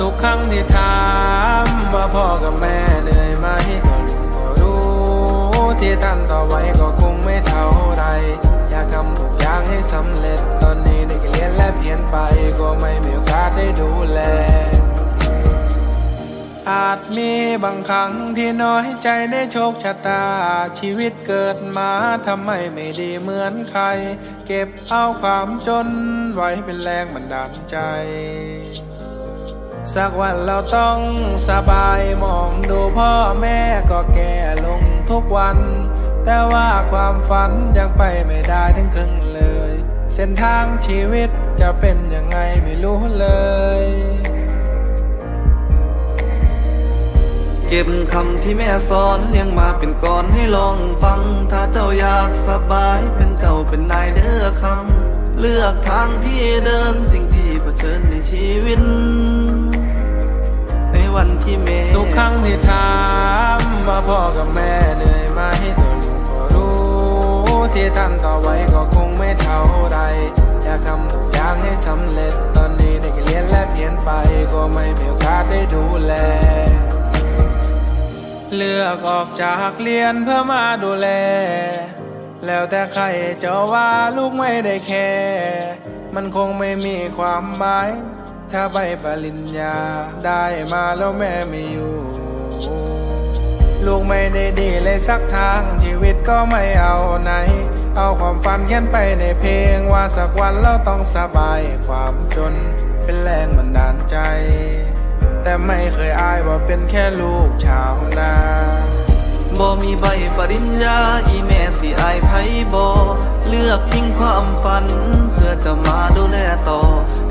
ทุกครั้งที่ถามว่าพ่อกับแม่เหนื่อยไหมก็รู้ก็รู้ ที่ท่านต่อไว้ก็คงไม่เท่าไรอยากทำทุกอย่างให้สำเร็จตอนนี้ได้เรียนและเพียนไปก็ไม่มีโอกาสได้ดูแล อาจมีบางครั้งที่น้อยใจในโชคชะตา ชีวิตเกิดมาทำไมไม่ดีเหมือนใคร เก็บเอาความจนไว้เป็นแรงบันดาลใจ สักวันเราต้องสบายมองดูพ่อแม่ก็แก่ลงทุกวัน แต่ว่าความฝันยังไปไม่ได้ถึงครึ่งเลย เส้นทางชีวิตจะเป็นยังไงไม่รู้เลยเก็บคำที่แม่สอนเลี้ยงมาเป็นก่อนให้ลองฟัง ถ้าเจ้าอยากสบายเป็นเจ้าเป็นนายเด้อคำเลือกทางที่เดินสิ่งที่เผชิญในชีวิต วันที่แม่ ทุกครั้งที่ถามว่าพ่อกับแม่เหนื่อยไหมก็รู้ก็รู้ ที่ท่านต่อไว้ก็คงไม่เท่าไรอยากทำทุกอย่างให้สำเร็จตอนนี้ได้เรียนและเพียนไปก็ไม่มีโอกาสได้ดูแล เลือกออกจากเรียนเพื่อมาดูแล แล้วแต่ใครจะว่าลูกไม่ได้แคร์มันคงไม่มีความหมาย ถ้าใบปริญญาได้มาแล้วแม่ไม่อยู่ ลูกไม่ได้ดีเลยสักทาง ชีวิตก็ไม่เอาไหน เอาความฝันเขียนไปในเพลงว่าสักวันเราต้องสบายความจนเป็นแรงบันดาลใจ แต่ไม่เคยอายว่าเป็นแค่ลูกชาวนาบ่มีใบปริญญาอีแม่สิอายไผบ่ เลือกทิ้งความฝัน เพื่อจะมาดูแลต่อ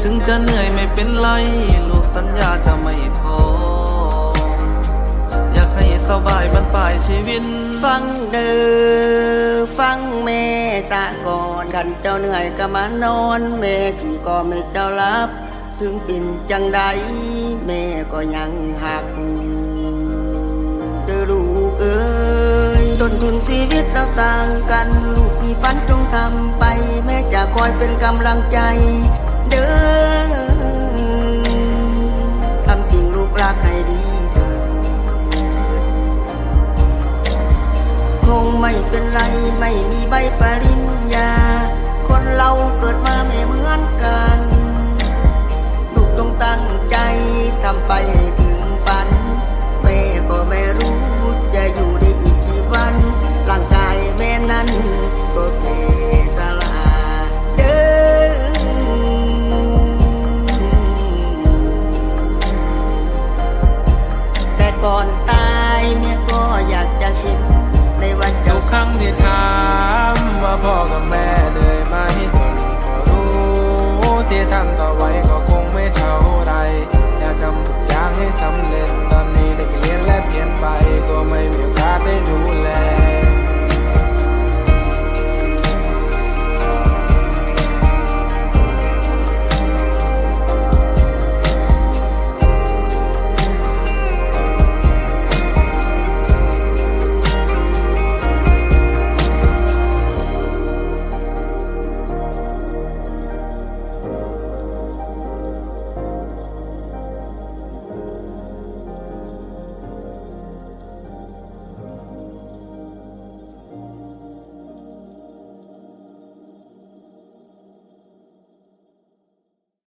ถึงจะเหนื่อยไม่เป็นไร ลูกสัญญาจะไม่ท้ออยากให้สบายบรรปลายชีวิต ฟังเด้อฟังแม่ตาก่อนกันเจ้าเหนื่อยก็มานอนแม่ที่ก็ไม่เจ้ารับ ถึงเป็นจังใดแม่ก็ยังหักเด้อลูกเอ้ยต้นทุนชีวิตเราต่างกัน ลูกมีฝันจง ทำไป แม่จะคอยเป็นกำลังใจ เด้อทำจริงลูกรักให้ดี คงไม่เป็นไรไม่มีใบปริญญา คนเราเกิดมาไม่เหมือนกัน ลูกต้องตั้งใจทำไปให้ถึายเมียก็อยากจะเห็นในวันเจ้าครั้งที่ถามว่าพ่อกับแม่เหนื่อยไหมจนก็รู้ที่ทำต่อไว้ก็คงไม่เท่าไรอยากทำทุกอย่างให้สำเร็จตอนนี้ได้เรียนและเปลี่ยนไปก็ไม่มีโอกาสได้ดู